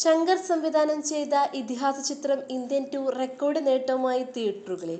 ശങ്കർ സംവിധാനം ചെയ്ത ഇതിഹാസ ചിത്രം ഇന്ത്യൻ ടു റെക്കോർഡ് നേട്ടവുമായി തിയേറ്ററുകളിൽ.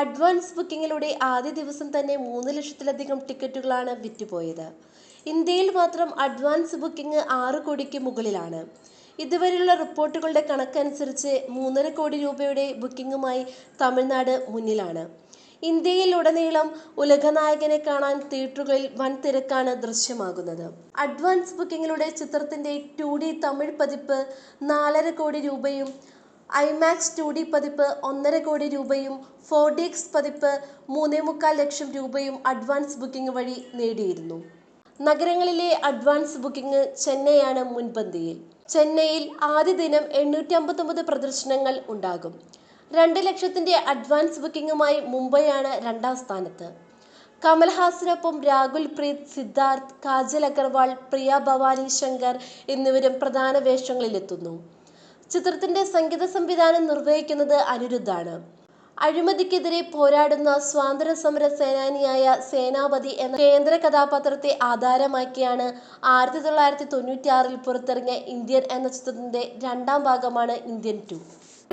അഡ്വാൻസ് ബുക്കിങ്ങിലൂടെ ആദ്യ ദിവസം തന്നെ മൂന്ന് ലക്ഷത്തിലധികം ടിക്കറ്റുകളാണ് വിറ്റുപോയത്. ഇന്ത്യയിൽ മാത്രം അഡ്വാൻസ് ബുക്കിംഗ് ആറ് കോടിക്ക് മുകളിലാണ്. ഇതുവരെയുള്ള റിപ്പോർട്ടുകളുടെ കണക്കനുസരിച്ച് മൂന്നര കോടി രൂപയുടെ ബുക്കിംഗുമായി തമിഴ്നാട് മുന്നിലാണ്. ഇന്ത്യയിൽ ഉടനീളം ഉലകനായകനെ കാണാൻ തിയേറ്ററുകളിൽ വൻ തിരക്കാണ് ദൃശ്യമാകുന്നത്. അഡ്വാൻസ് ബുക്കിംഗിലൂടെ ചിത്രത്തിന്റെ ടു ഡി തമിഴ് പതിപ്പ് നാലര കോടി രൂപയും ഐമാക്സ് ടു ഡി പതിപ്പ് ഒന്നര കോടി രൂപയും ഫോർ ഡി എക്സ് പതിപ്പ് മൂന്നേ മുക്കാൽ ലക്ഷം രൂപയും അഡ്വാൻസ് ബുക്കിംഗ് വഴി നേടിയിരുന്നു. നഗരങ്ങളിലെ അഡ്വാൻസ് ബുക്കിംഗ് ചെന്നൈയാണ് മുൻപന്തിയിൽ. ചെന്നൈയിൽ ആദ്യ ദിനം എണ്ണൂറ്റി അമ്പത്തൊമ്പത് പ്രദർശനങ്ങൾ ഉണ്ടാകും. രണ്ട് ലക്ഷത്തിന്റെ അഡ്വാൻസ് ബുക്കിംഗുമായി മുംബൈയാണ് രണ്ടാം സ്ഥാനത്ത്. കമൽഹാസനൊപ്പം രാഹുൽ പ്രീത് സിദ്ധാർത്ഥ് കാജൽ അഗർവാൾ പ്രിയ ഭവാനി ശങ്കർ എന്നിവരും പ്രധാന വേഷങ്ങളിലെത്തുന്നു. ചിത്രത്തിന്റെ സംഗീത സംവിധാനം നിർവഹിക്കുന്നത് അനിരുദ്ധാണ്. അഴിമതിക്കെതിരെ പോരാടുന്ന സ്വാതന്ത്ര്യ സമര സേനാനിയായ സേനാപതി എന്ന കേന്ദ്ര കഥാപാത്രത്തെ ആധാരമാക്കിയാണ് ആയിരത്തി തൊള്ളായിരത്തി തൊണ്ണൂറ്റിയാറിൽ പുറത്തിറങ്ങിയ ഇന്ത്യൻ എന്ന ചിത്രത്തിന്റെ രണ്ടാം ഭാഗമാണ് ഇന്ത്യൻ ടു.